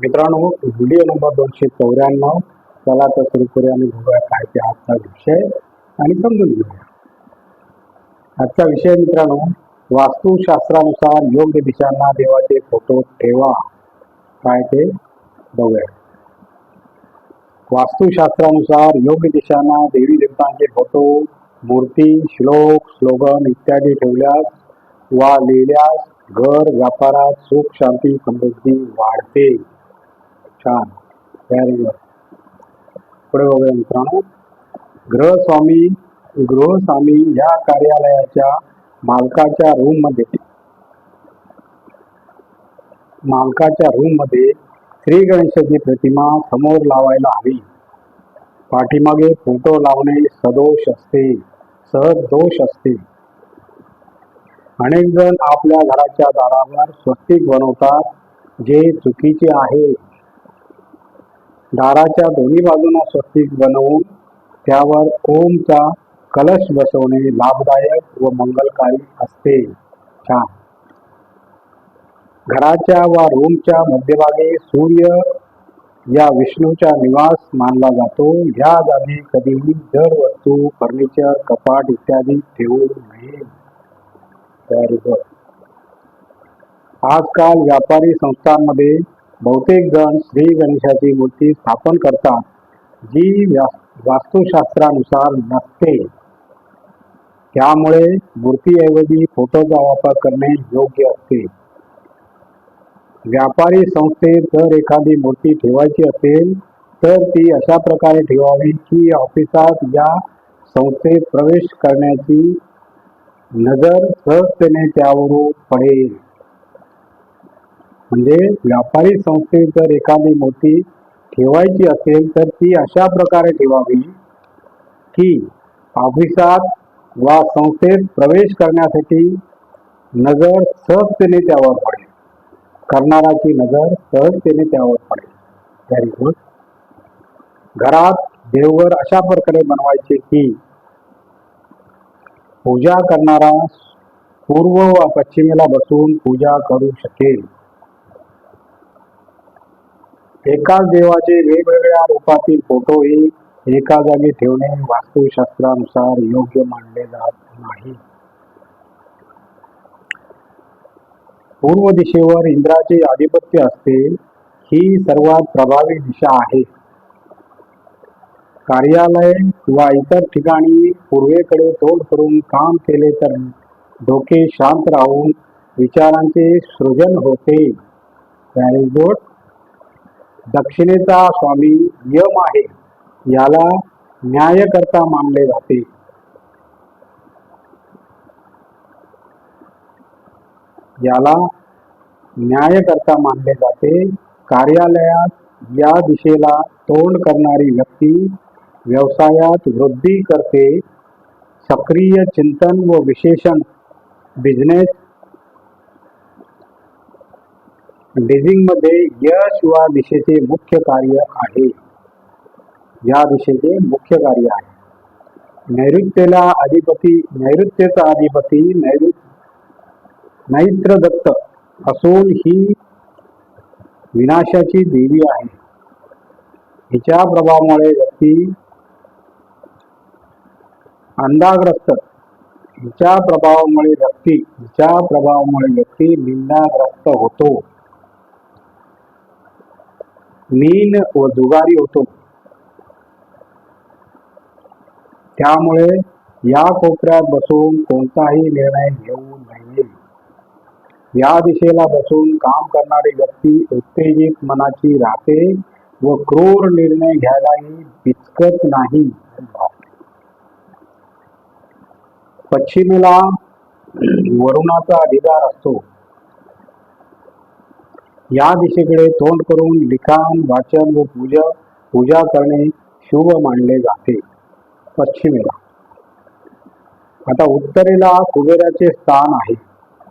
मित्रांनो video number दोनशे चौऱ्याण्णव. चला तर सुरू करूया आणि बघूया काय ते आजचा विषय आणि समजून घेऊया. आजचा विषय मित्रांनो वास्तुशास्त्रानुसार योग्य दिशांना देवाचे फोटो ठेवा. काय ते? बघूया. वास्तुशास्त्रानुसार योग्य दिशांना देवी देवतांचे फोटो मूर्ती श्लोक स्लोगन इत्यादी ठेवल्यास वा लिहिल्यास घर व्यापारात सुख शांती समृद्धी वाढते. छान व्हेरी गुड पुढे बघूया मित्रांनो. गृहस्वामी गृहस्वामी या कार्यालयाच्या मालकाच्या रूममध्ये मालकाच्या रूममध्ये श्री गणेशाची प्रतिमा समोर लावायला हवी. पाठीमागे फोटो लावणे सदोष असते सहज दोष असते. अनेक जण आपल्या घराच्या दारावर स्वस्तिक बनवतात जे चुकीचे आहे. दाराच्या दोन्ही बाजूंना स्वस्तिक बनवून त्यावर ओमचा कलश बसवणे लाभदायक व मंगलकारी असते. छान. घराच्या वा रूमच्या मध्यभागी सूर्य या विष्णूचा निवास मानला जातो. या जागी कधीही जड वस्तू फर्निचर कपाट इत्यादी ठेवू नये. आजकाल व्यापारी संस्थांमध्ये बहुतेक जण श्री गणेशाची मूर्ती स्थापन करतात जी वास्तुशास्त्रानुसार नसते. त्यामुळे मूर्तीऐवजी फोटोचा वापर करणे योग्य असते. व्यापारी संस्थेत जर एखादी मूर्ती ठेवायची असेल तर ती अशा प्रकारे ठेवावी की ऑफिसात या संस्थेत प्रवेश करण्याची नजर सहजतेने त्यावरून पडेल. म्हणजे व्यापारी संस्थेत जर एखादी मोठी ठेवायची असेल तर ती अशा प्रकारे ठेवावी की ऑफिसात वा संस्थेत प्रवेश करण्यासाठी नजर सहजतेने त्यावर पडेल. करणाराची नजर सहजतेने त्यावर पडेल. व्हेरी गुड घरात देवघर अशा प्रकारे बनवायचे की पूजा करणारा पूर्व व पश्चिमेला बसून पूजा करू शकेल. एकाच देवाचे वेगवेगळ्या रूपातील फोटोही एका जागी ठेवणे वास्तुशास्त्रानुसार योग्य मानले जात नाही. पूर्व दिशेवर इंद्राचे आधिपत्य असते ही सर्वात प्रभावी दिशा आहे. कार्यालय वा इतर ठिकाणी पूर्वेकडे तोंड करून काम केले तर डोके शांत राहून विचारांचे सृजन होते. गुड दक्षिणेचा स्वामी यम आहे याला न्यायकर्ता मानले जाते. याला न्यायकर्ता मानले जाते. कार्यालयात या दिशेला तोंड करणारी व्यक्ती व्यवसायात वृद्धी करते. सक्रिय चिंतन व विशेषण बिझनेस मध्ये यश वा दिशेचे मुख्य कार्य आहे. या दिशेचे मुख्य कार्य आहे. नैऋत्येला अधिपती नैऋत्येचा अधिपती नैऋ नैत्र दत्त असून ही विनाशाची देवी आहे. हिच्या प्रभावामुळे व्यक्ती अंधाग्रस्त. हिच्या प्रभावामुळे व्यक्ती हिच्या प्रभावामुळे व्यक्ती निंदाग्रस्त होतो. मीन व दुगारी होतो त्यामुळे या कोपऱ्यात बसून कोणताही निर्णय घेऊ नये. या दिशेला बसून काम करणारी व्यक्ती उत्तेजित मनाची राहते व क्रूर निर्णय घ्यायलाही बिचकत नाही. पश्चिमेला वरुणाचा अधिकार असतो. या दिशेकडे तोंड करून लिखाण वाचन व पूजा पूजा करणे शुभ मानले जाते. पश्चिमेला. आता उत्तरेला कुबेराचे स्थान आहे.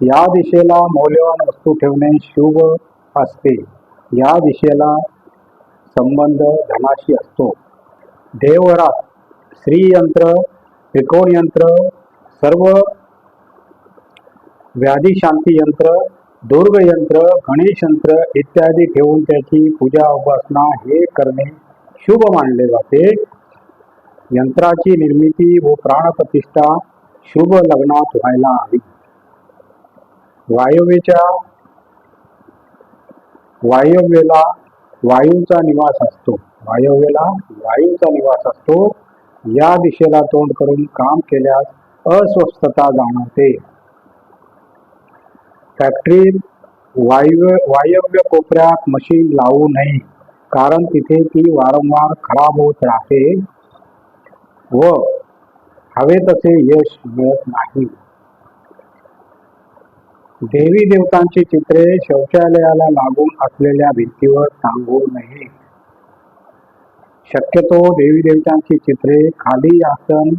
या दिशेला मौल्यवान वस्तू ठेवणे शुभ असते. या दिशेला संबंध धनाशी असतो. देवरात श्रीयंत्र त्रिकोण यंत्र सर्व व्याधी शांती यंत्र दुर्गयंत्र गणेश यंत्र इत्यादी ठेवून त्याची पूजा उपासना हे करणे शुभ मानले जाते. यंत्राची निर्मिती व प्राणप्रतिष्ठा शुभ लग्नात व्हायला हवी. वायव्येच्या वायव्येला वायूचा निवास असतो. वायव्येला वायूचा निवास असतो. या दिशेला तोंड करून काम केल्यास अस्वस्थता जाणवते. फॅक्टरीत वायव्य वायव्य कोपऱ्यात मशीन लावू नये. कारण तिथे ती वारंवार खराब होत राहते व हवे तसे यश मिळत नाही. देवी देवतांची चित्रे शौचालयाला लागून असलेल्या भिंतीवर सांगू नये. शक्यतो देवी देवतांची चित्रे खाली आसन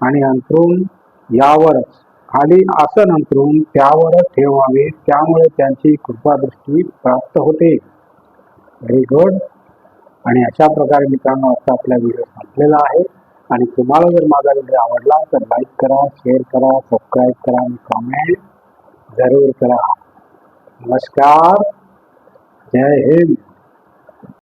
आणि अंथरूण यावरच. खाली आसन अंतरून त्यावर ठेवावे त्यामुळे त्यांची कृपादृष्टी प्राप्त होते. Very good. आणि अशा प्रकारे मित्रांनो आता आपला व्हिडिओ संपलेला आहे. आणि तुम्हाला जर माझा व्हिडिओ आवडला तर लाईक करा शेअर करा सबस्क्राईब करा आणि कमेंट जरूर करा. नमस्कार. जय हिंद.